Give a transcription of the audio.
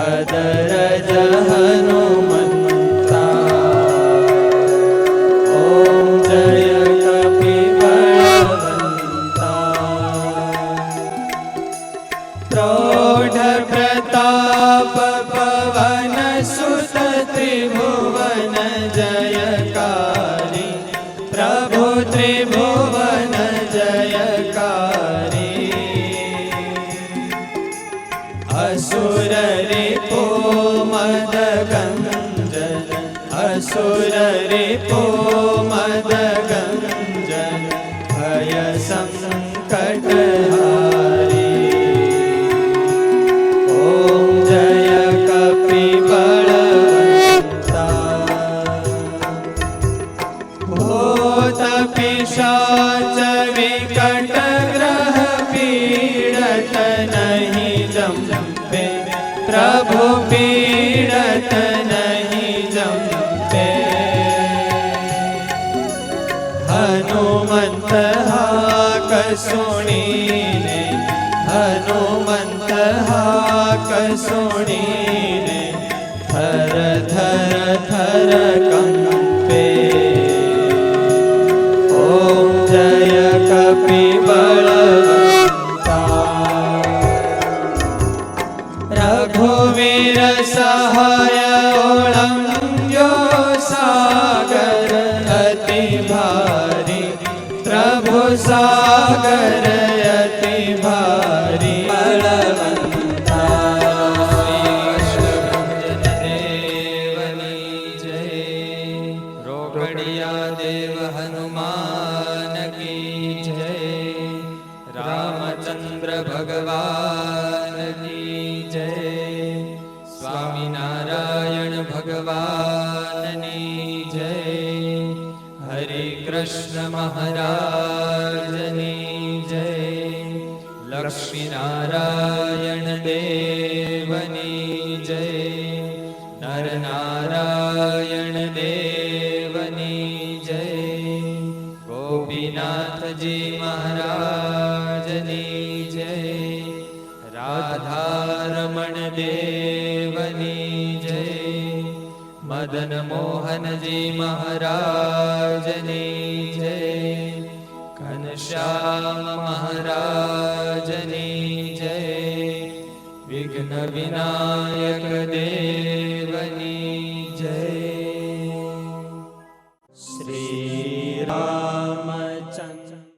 અદર જહનુમંતા ઓમ જય કપિબળવંતા પ્રૌઢ પ્રતાપ પવન સુત ત્રિભુવન જયકારી પ્રભુ ત્રિભુ असुर रिपो मद गञ्जन असुर रिपो मद गञ्जन भय संकट हारी ॐ जय कपिबलवन्ता भूत पिशाच विकट જંપે પ્રભુ પીડત નહીં જંપે હનુમંત હાક સુણીને હનુમંત હાક સુણીને થર થર થર કા સહાય ઓળંગ્યો સાગર અતિ ભારી પ્રભુ સાગર અતિ ભારી રોકડિયા દેવ હનુમાન કી જય રામચંદ્ર ભગવાન ભગવાનની જય હરે કૃષ્ણ મહારાજની જય લક્ષ્મીનારાયણ દેવની જય નરનારાયણ દેવની જય ગોપીનાથજી મહારાજની જય રાધારમણ દેવ મદન મોહનજી મહારાજની જય. ઘનશ્યામ મહારાજની જય. વિઘ્ન વિનાયક દેવ.